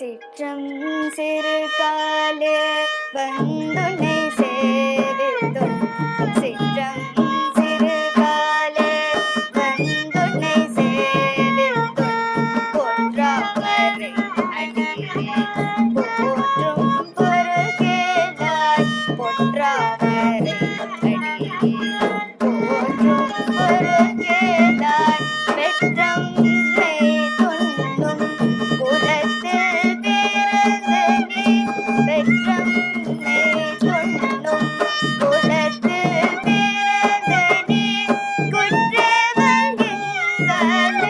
சிற்றம் சிறு காலே வந்துனை Bye.